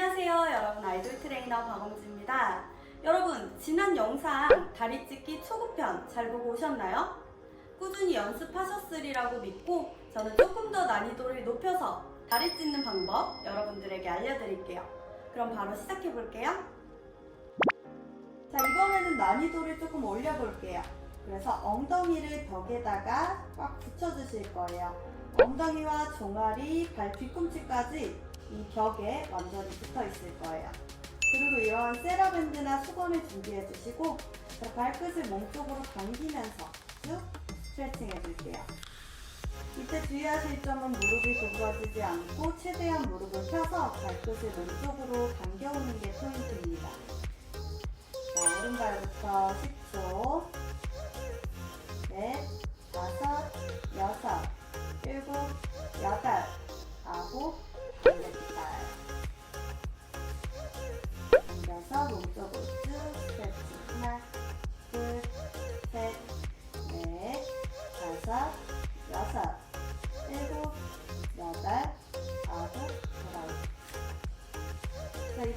안녕하세요 여러분. 아이돌 트레이너 박원지입니다. 여러분 지난 영상 다리 찢기 초급편 잘 보고 오셨나요? 꾸준히 연습하셨으리라고 믿고 저는 조금 더 난이도를 높여서 다리 찢는 방법 여러분들에게 알려드릴게요. 그럼 바로 시작해 볼게요. 자 이번에는 난이도를 조금 올려볼게요. 그래서 엉덩이를 벽에다가 꽉 붙여주실 거예요. 엉덩이와 종아리, 발 뒤꿈치까지 이 벽에 완전히 붙어 있을 거예요. 그리고 이러한 세라밴드나 수건을 준비해 주시고 자, 발끝을 몸쪽으로 당기면서 쭉 스트레칭 해줄게요. 이때 주의하실 점은 무릎이 구부러지지 않고 최대한 무릎을 펴서 발끝을 몸쪽으로 당겨오는 게 포인트입니다. 자, 오른발부터 10초, 넷, 다섯, 여섯, 일곱, 여덟, 아홉,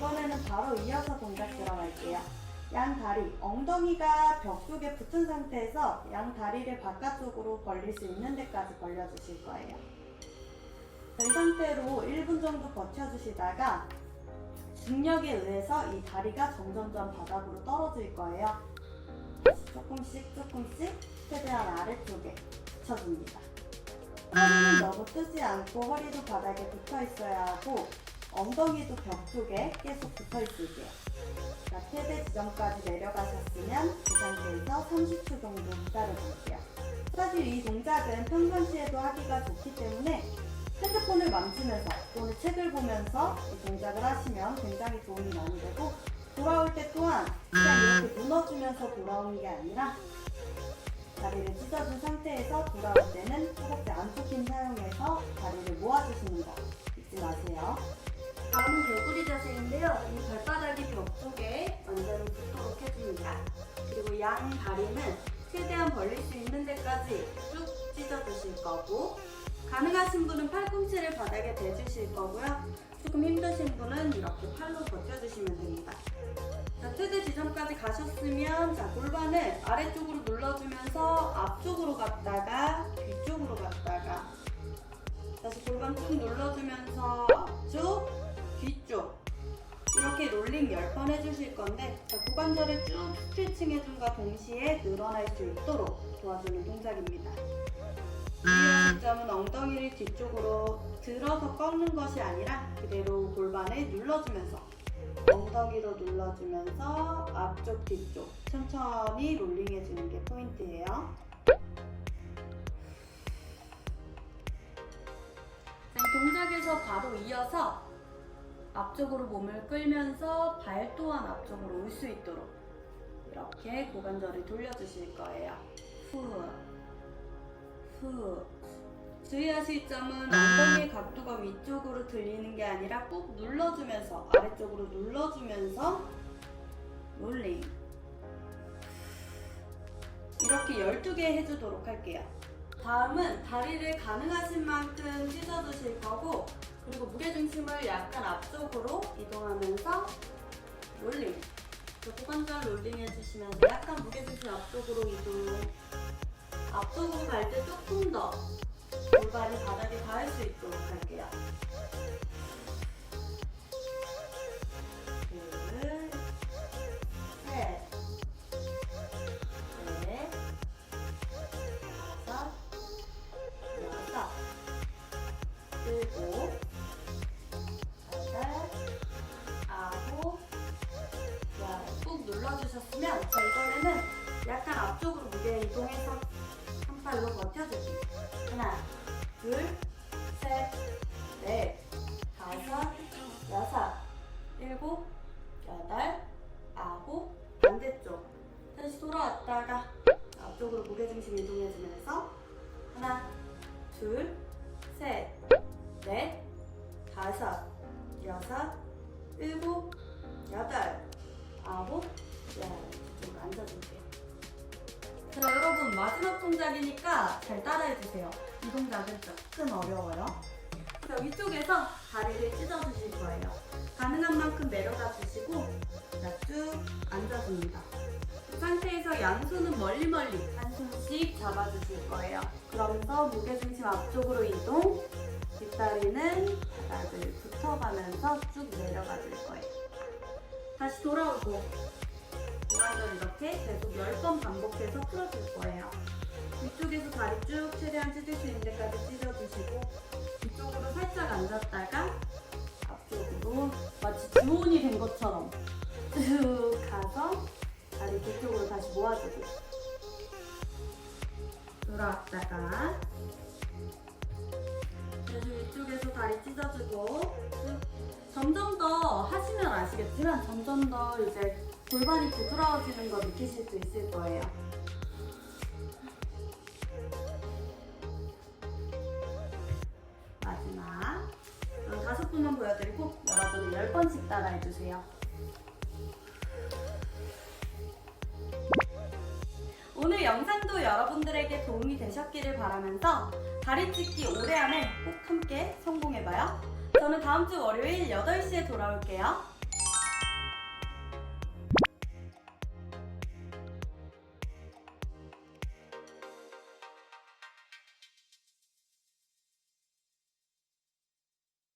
이번에는 바로 이어서 동작 들어갈게요. 양 다리, 엉덩이가 벽 쪽에 붙은 상태에서 양 다리를 바깥쪽으로 벌릴 수 있는 데까지 벌려주실 거예요. 자, 이 상태로 1분 정도 버텨주시다가 중력에 의해서 이 다리가 점점점 바닥으로 떨어질 거예요. 조금씩 조금씩 최대한 아래쪽에 붙여줍니다. 허리는 너무 뜨지 않고 허리도 바닥에 붙어 있어야 하고 엉덩이도 벽 쪽에 계속 붙어 있을게요. 자, 최대 지점까지 내려가셨으면 그 상태에서 30초 정도 기다려볼게요. 사실 이 동작은 평상시에도 하기가 좋기 때문에 핸드폰을 만지면서 또는 책을 보면서 이 동작을 하시면 굉장히 도움이 많이 되고 돌아올 때 또한 그냥 이렇게 무너지면서 돌아오는 게 아니라 다리를 찢어준 상태에서 돌아올 때는 허벅지 안쪽 힘 사용해서 다리를 모아주시는 거 잊지 마세요. 자세인데요. 이 발바닥이 벽 쪽에 완전히 붙도록 해줍니다. 그리고 양 다리는 최대한 벌릴 수 있는 데까지 쭉 찢어주실 거고 가능하신 분은 팔꿈치를 바닥에 대주실 거고요. 조금 힘드신 분은 이렇게 팔로 버텨주시면 됩니다. 자, 최대 지점까지 가셨으면 자, 골반을 아래쪽으로 눌러주면서 앞쪽으로 갔다가 뒤쪽으로 갔다가 다시 골반 쭉 눌러주면서 이렇게 롤링 10번 해주실 건데 자, 고관절을 쭉 스트레칭 해준과 동시에 늘어날 수 있도록 도와주는 동작입니다. 주의하실 점은 엉덩이를 뒤쪽으로 들어서 꺾는 것이 아니라 그대로 골반을 눌러주면서 엉덩이로 눌러주면서 앞쪽 뒤쪽 천천히 롤링 해주는 게 포인트예요. 동작에서 바로 이어서 앞쪽으로 몸을 끌면서 발 또한 앞쪽으로 올 수 있도록 이렇게 고관절을 돌려주실 거예요. 후, 후. 주의하실 점은 엉덩이의 각도가 위쪽으로 들리는 게 아니라 꾹 눌러주면서 아래쪽으로 눌러주면서 롤링. 이렇게 12개 해주도록 할게요. 다음은 다리를 가능하신 만큼 찢어주실 거고 그리고 무게중심을 약간 앞쪽으로 이동하면서 롤링. 그 고관절 롤링 해주시면서 약간 무게중심 앞쪽으로 이동. 앞쪽으로 갈 때 조금 더 골반이 바닥에 닿을 수 있도록 할게요. 꾹 눌러주셨으면 자 이번에는 약간 앞쪽으로 무게 이동해서 한 팔로 버텨주기. 하나, 둘, 셋, 넷, 다섯, 여섯, 일곱, 여덟, 아홉, 반대쪽. 다시 돌아왔다가 앞쪽으로 무게중심 이동해주면서 하나, 둘, 마지막 동작이니까 잘 따라해주세요. 이 동작은 조금 어려워요. 자, 위쪽에서 다리를 찢어주실 거예요. 가능한 만큼 내려가 주시고 자, 쭉 앉아줍니다. 이 상태에서 양손은 멀리 멀리 한 손씩 잡아주실 거예요. 그러면서 무게중심 앞쪽으로 이동, 뒷다리는 바닥을 붙어가면서 쭉 내려가 줄 거예요. 다시 돌아오고 무관절 이렇게 계속 10번 반복해서 풀어줄 거예요. 위쪽에서 다리 쭉 최대한 찢을 수 있는 데까지 찢어주시고 이쪽으로 살짝 앉았다가 앞쪽으로 마치 주온이 된 것처럼 쭉 가서 다리 뒤쪽으로 다시 모아주고 돌아왔다가 다시 위쪽에서 다리 찢어주고 쭉 점점 더 하시면 아시겠지만 점점 더 이제 골반이 부드러워지는 거 느끼실 수 있을 거예요. 마지막 어, 다섯 분만 보여드리고 여러분이 열 번씩 따라해주세요. 오늘 영상도 여러분들에게 도움이 되셨기를 바라면서 다리 찢기 올해 안에 꼭 함께 성공해봐요. 저는 다음 주 월요일 8시에 돌아올게요.